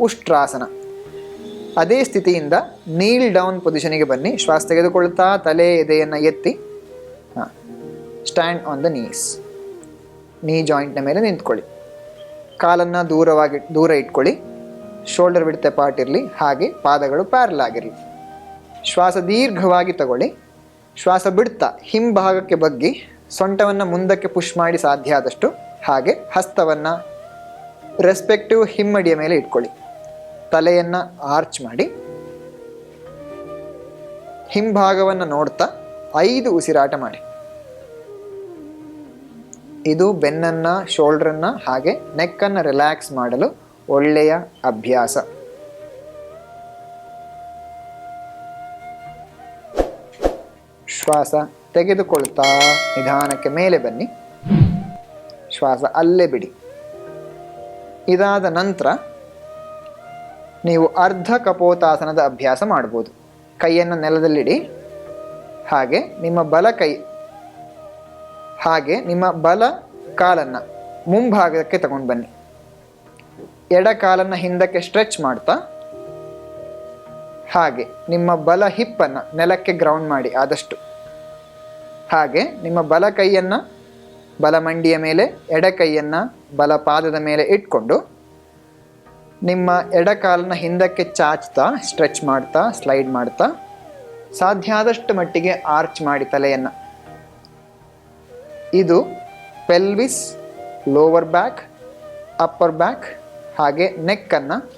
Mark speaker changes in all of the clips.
Speaker 1: ಉಷ್ಟ್ರಾಸನ. ಅದೇ ಸ್ಥಿತಿಯಿಂದ ನೀಲ್ ಡೌನ್ ಪೊಸಿಷನಿಗೆ ಬನ್ನಿ. ಶ್ವಾಸ ತೆಗೆದುಕೊಳ್ತಾ ತಲೆ ಎದೆಯನ್ನು ಎತ್ತಿ, ಹಾಂ ಸ್ಟ್ಯಾಂಡ್ ಆನ್ ದ ನೀಸ್ ನೀ ಜಾಯಿಂಟ್ನ ಮೇಲೆ ನಿಂತ್ಕೊಳ್ಳಿ. ಕಾಲನ್ನು ದೂರವಾಗಿ, ದೂರ ಇಟ್ಕೊಳ್ಳಿ. ಶೋಲ್ಡರ್ ಬಿಡ್ತೆ ಪಾರ್ಟ್ ಇರಲಿ, ಹಾಗೆ ಪಾದಗಳು ಪ್ಯಾರಲ್ ಆಗಿರಲಿ. ಶ್ವಾಸ ದೀರ್ಘವಾಗಿ ತಗೊಳ್ಳಿ. ಶ್ವಾಸ ಬಿಡ್ತಾ, ಹಿಂಭಾಗಕ್ಕೆ ಬಗ್ಗಿ, ಸೊಂಟವನ್ನು ಮುಂದಕ್ಕೆ ಪುಷ್ ಮಾಡಿ ಸಾಧ್ಯ ಆದಷ್ಟು ಹಾಗೆ ಹಸ್ತವನ್ನು ರೆಸ್ಪೆಕ್ಟಿವ್ ಹಿಮ್ಮಡಿಯ ಮೇಲೆ ಇಟ್ಕೊಳ್ಳಿ. ತಲೆಯನ್ನು ಆರ್ಚ್ ಮಾಡಿ ಹಿಂಭಾಗವನ್ನು ನೋಡ್ತಾ ಐದು ಉಸಿರಾಟ ಮಾಡಿ. ಇದು ಬೆನ್ನನ್ನು, ಶೋಲ್ಡ್ರನ್ನು ಹಾಗೆ ನೆಕ್ಕನ್ನು ರಿಲ್ಯಾಕ್ಸ್ ಮಾಡಲು ಒಳ್ಳೆಯ ಅಭ್ಯಾಸ. ಶ್ವಾಸ ತೆಗೆದುಕೊಳ್ತಾ ನಿಧಾನಕ್ಕೆ ಮೇಲೆ ಬನ್ನಿ. ಶ್ವಾಸ ಅಲ್ಲೇ ಬಿಡಿ. ಇದಾದ ನಂತರ ನೀವು ಅರ್ಧ ಕಪೋತಾಸನದ ಅಭ್ಯಾಸ ಮಾಡ್ಬೋದು. ಕೈಯನ್ನು ನೆಲದಲ್ಲಿಡಿ. ಹಾಗೆ ನಿಮ್ಮ ಬಲ ಕೈ, ಹಾಗೆ ನಿಮ್ಮ ಬಲ ಕಾಲನ್ನು ಮುಂಭಾಗಕ್ಕೆ ತಗೊಂಡು ಬನ್ನಿ. ಎಡ ಕಾಲನ್ನು ಹಿಂದಕ್ಕೆ ಸ್ಟ್ರೆಚ್ ಮಾಡ್ತಾ, ಹಾಗೆ ನಿಮ್ಮ ಬಲ ಹಿಪ್ಪನ್ನು ನೆಲಕ್ಕೆ ಗ್ರೌಂಡ್ ಮಾಡಿ ಆದಷ್ಟು. ಹಾಗೆ ನಿಮ್ಮ ಬಲ ಕೈಯನ್ನು ಬಲ ಮಂಡಿಯ ಮೇಲೆ ಎಡ ಕೈಯನ್ನು ಬಲ ಪಾದದ ಮೇಲೆ ಇಟ್ಕೊಂಡು ನಿಮ್ಮ ಎಡ ಕಾಲನ್ನ ಹಿಂದಕ್ಕೆ ಚಾಚ್ತಾ, ಸ್ಟ್ರೆಚ್ ಮಾಡ್ತಾ, ಸ್ಲೈಡ್ ಮಾಡ್ತಾ, ಸಾಧ್ಯ ಆದಷ್ಟು ಮಟ್ಟಿಗೆ ಆರ್ಚ್ ಮಾಡಿ ತಲೆಯನ್ನು. ಇದು pelvis, lower back, upper back, ಹಾಗೆ ನೆಕ್ಕನ್ನು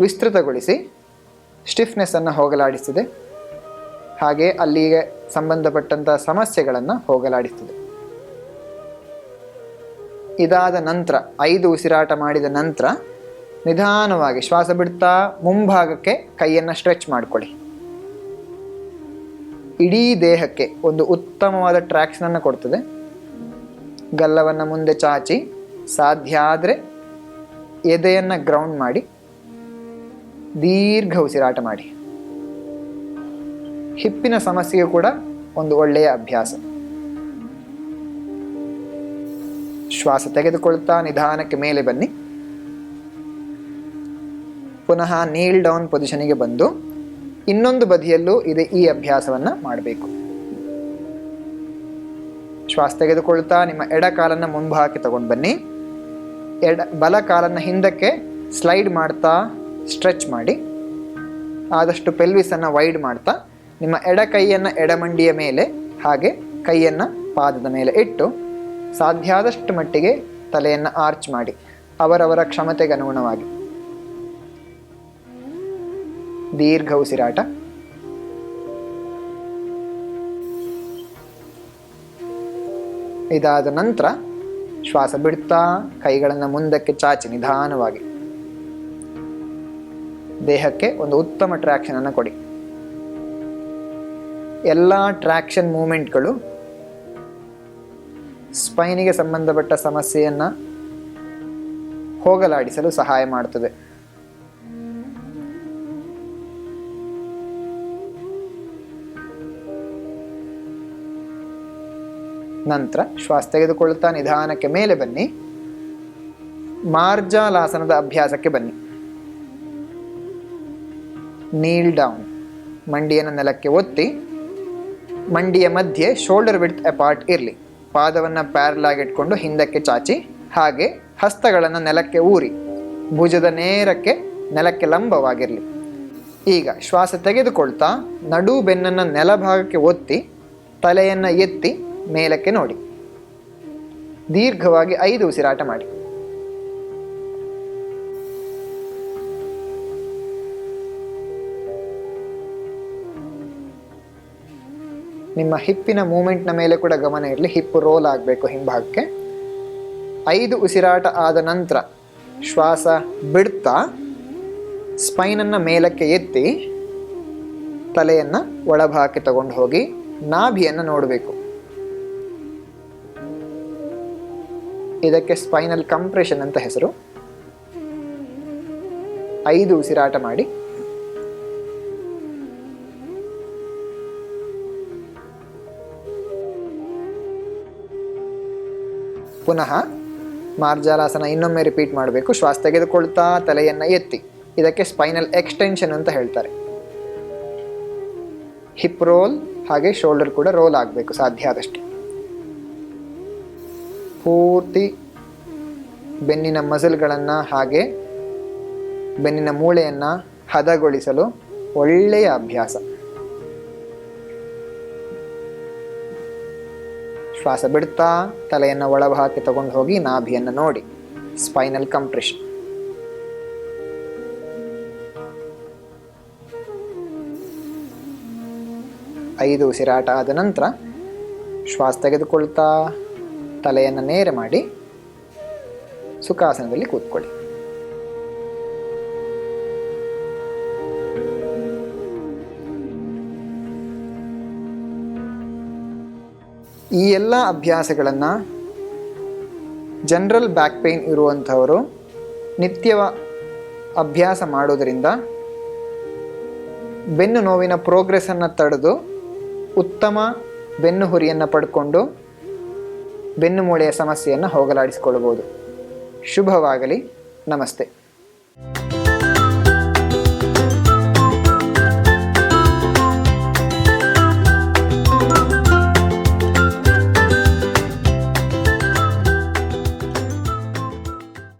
Speaker 1: ವಿಸ್ತೃತಗೊಳಿಸಿ ಸ್ಟಿಫ್ನೆಸ್ಸನ್ನು ಹೋಗಲಾಡಿಸಿದೆ. ಹಾಗೆ ಅಲ್ಲಿಗೆ ಸಂಬಂಧಪಟ್ಟಂಥ ಸಮಸ್ಯೆಗಳನ್ನು ಹೋಗಲಾಡಿಸ್ತದೆ ಇದಾದ ನಂತರ, ಐದು ಉಸಿರಾಟ ಮಾಡಿದ ನಂತರ ನಿಧಾನವಾಗಿ ಶ್ವಾಸ ಬಿಡ್ತಾ ಮುಂಭಾಗಕ್ಕೆ ಕೈಯನ್ನು ಸ್ಟ್ರೆಚ್ ಮಾಡಿಕೊಳ್ಳಿ. ಇಡೀ ದೇಹಕ್ಕೆ ಒಂದು ಉತ್ತಮವಾದ ಟ್ರ್ಯಾಕ್ಷನನ್ನು ಕೊಡ್ತದೆ. ಗಲ್ಲವನ್ನು ಮುಂದೆ ಚಾಚಿ, ಸಾಧ್ಯ ಆದರೆ ಎದೆಯನ್ನು ಗ್ರೌಂಡ್ ಮಾಡಿ, ದೀರ್ಘ ಉಸಿರಾಟ ಮಾಡಿ. ಹಿಪ್ಪಿನ ಸಮಸ್ಯೆಯು ಕೂಡ ಒಂದು ಒಳ್ಳೆಯ ಅಭ್ಯಾಸ. ಶ್ವಾಸ ತೆಗೆದುಕೊಳ್ತಾ ನಿಧಾನಕ್ಕೆ ಮೇಲೆ ಬನ್ನಿ. ಪುನಃ ನೀಲ್ ಡೌನ್ ಪೊಸಿಷನಿಗೆ ಬಂದು ಇನ್ನೊಂದು ಬದಿಯಲ್ಲೂ ಇದೆ ಈ ಅಭ್ಯಾಸವನ್ನು ಮಾಡಬೇಕು. ಶ್ವಾಸ ತೆಗೆದುಕೊಳ್ತಾ ನಿಮ್ಮ ಎಡ ಕಾಲನ್ನು ಮುಂಭಾಗಕ್ಕೆ ತಗೊಂಡು ಬನ್ನಿ. ಎಡ ಬಲ ಕಾಲನ್ನು ಹಿಂದಕ್ಕೆ ಸ್ಲೈಡ್ ಮಾಡ್ತಾ ಸ್ಟ್ರೆಚ್ ಮಾಡಿ. ಆದಷ್ಟು ಪೆಲ್ವಿಸನ್ನು ವೈಡ್ ಮಾಡ್ತಾ ನಿಮ್ಮ ಎಡ ಕೈಯನ್ನು ಎಡಮಂಡಿಯ ಮೇಲೆ ಹಾಗೆ ಕೈಯನ್ನು ಪಾದದ ಮೇಲೆ ಇಟ್ಟು ಸಾಧ್ಯ ಆದಷ್ಟು ಮಟ್ಟಿಗೆ ತಲೆಯನ್ನು ಆರ್ಚ್ ಮಾಡಿ. ಅವರವರ ಕ್ಷಮತೆಗೆ ಅನುಗುಣವಾಗಿ ದೀರ್ಘ ಉಸಿರಾಟ ಇದಾದ ನಂತರ ಶ್ವಾಸ ಬಿಡ್ತಾ ಕೈಗಳನ್ನು ಮುಂದಕ್ಕೆ ಚಾಚಿ ನಿಧಾನವಾಗಿ. ದೇಹಕ್ಕೆ ಒಂದು ಉತ್ತಮ ಟ್ರ್ಯಾಕ್ಷನ್ ಅನ್ನು ಕೊಡಿ. ಎಲ್ಲ ಟ್ರ್ಯಾಕ್ಷನ್ ಮೂಮೆಂಟ್ಗಳು ಸ್ಪೈನಿಗೆ ಸಂಬಂಧಪಟ್ಟ ಸಮಸ್ಯೆಯನ್ನು ಹೋಗಲಾಡಿಸಲು ಸಹಾಯ ಮಾಡುತ್ತದೆ ನಂತರ ಶ್ವಾಸ ತೆಗೆದುಕೊಳ್ಳುತ್ತಾ ನಿಧಾನಕ್ಕೆ ಮೇಲೆ ಬನ್ನಿ. ಮಾರ್ಜಾಲಾಸನದ ಅಭ್ಯಾಸಕ್ಕೆ ಬನ್ನಿ. ನೀಲ್ ಡೌನ್ ಮಂಡಿಯನ್ನು ನೆಲಕ್ಕೆ ಒತ್ತಿ, ಮಂಡಿಯ ಮಧ್ಯೆ ಶೋಲ್ಡರ್ ವಿಡ್ತ್ ಅಪಾರ್ಟ್ ಇರಲಿ. ಪಾದವನ್ನು ಪ್ಯಾರಲಾಗಿಟ್ಕೊಂಡು ಹಿಂದಕ್ಕೆ ಚಾಚಿ, ಹಾಗೆ ಹಸ್ತಗಳನ್ನು ನೆಲಕ್ಕೆ ಊರಿ. ಭುಜದ ನೇರಕ್ಕೆ ನೆಲಕ್ಕೆ ಲಂಬವಾಗಿರಲಿ. ಈಗ ಶ್ವಾಸ ತೆಗೆದುಕೊಳ್ತಾ ನಡು ಬೆನ್ನನ್ನು ನೆಲಭಾಗಕ್ಕೆ ಒತ್ತಿ, ತಲೆಯನ್ನು ಎತ್ತಿ ಮೇಲಕ್ಕೆ ನೋಡಿ. ದೀರ್ಘವಾಗಿ ಐದು ಉಸಿರಾಟ ಮಾಡಿ. ನಿಮ್ಮ ಹಿಪ್ಪಿನ ಮೂಮೆಂಟ್ನ ಮೇಲೆ ಕೂಡ ಗಮನ ಇರಲಿ. ಹಿಪ್ಪು ರೋಲ್ ಆಗಬೇಕು ಹಿಂಭಾಗಕ್ಕೆ. ಐದು ಉಸಿರಾಟ ಆದ ನಂತರ ಶ್ವಾಸ ಬಿಡ್ತಾ ಸ್ಪೈನನ್ನು ಮೇಲಕ್ಕೆ ಎತ್ತಿ ತಲೆಯನ್ನು ಒಳಭಾಗಕ್ಕೆ ತಗೊಂಡು ಹೋಗಿ, ನಾಭಿಯನ್ನು ನೋಡಬೇಕು. ಇದಕ್ಕೆ ಸ್ಪೈನಲ್ ಕಂಪ್ರೆಷನ್ ಅಂತ ಹೆಸರು. ಐದು ಉಸಿರಾಟ ಮಾಡಿ. ಪುನಃ ಮಾರ್ಜಾಲಾಸನ ಇನ್ನೊಮ್ಮೆ ರಿಪೀಟ್ ಮಾಡಬೇಕು. ಶ್ವಾಸ ತೆಗೆದುಕೊಳ್ತಾ ತಲೆಯನ್ನು ಎತ್ತಿ. ಇದಕ್ಕೆ ಸ್ಪೈನಲ್ ಎಕ್ಸ್ಟೆನ್ಷನ್ ಅಂತ ಹೇಳ್ತಾರೆ. ಹಿಪ್ ರೋಲ್ ಹಾಗೆ ಶೋಲ್ಡರ್ ಕೂಡ ರೋಲ್ ಆಗಬೇಕು, ಸಾಧ್ಯ ಆದಷ್ಟು. ಪೂರ್ತಿ ಬೆನ್ನಿನ ಮಸಲ್ಗಳನ್ನು ಹಾಗೆ ಬೆನ್ನಿನ ಮೂಳೆಯನ್ನು ಹದಗೊಳಿಸಲು ಒಳ್ಳೆಯ ಅಭ್ಯಾಸ. ಶ್ವಾಸ ಬಿಡ್ತಾ ತಲೆಯನ್ನು ಒಳಭಾಗಕ್ಕೆ ತಗೊಂಡು ಹೋಗಿ ನಾಭಿಯನ್ನು ನೋಡಿ. Spinal compression. ಐದು ಉಸಿರಾಟ ಆದ ನಂತರ ಶ್ವಾಸ ತೆಗೆದುಕೊಳ್ತಾ ತಲೆಯನ್ನು ನೇರ ಮಾಡಿ ಸುಖಾಸನದಲ್ಲಿ ಕೂತ್ಕೊಳ್ಳಿ. ಈ ಎಲ್ಲ ಅಭ್ಯಾಸಗಳನ್ನು ಜನರಲ್ ಬ್ಯಾಕ್ ಪೇಯ್ನ್ ಇರುವಂಥವರು ನಿತ್ಯವ ಅಭ್ಯಾಸ ಮಾಡೋದರಿಂದ ಬೆನ್ನು ನೋವಿನ ಪ್ರೋಗ್ರೆಸ್ಸನ್ನು ತಡೆದು ಉತ್ತಮ ಬೆನ್ನು ಹುರಿಯನ್ನು ಪಡ್ಕೊಂಡು ಬೆನ್ನು ಮೂಳೆಯ ಸಮಸ್ಯೆಯನ್ನು ಹೋಗಲಾಡಿಸಿಕೊಳ್ಳಬಹುದು. ಶುಭವಾಗಲಿ. ನಮಸ್ತೆ.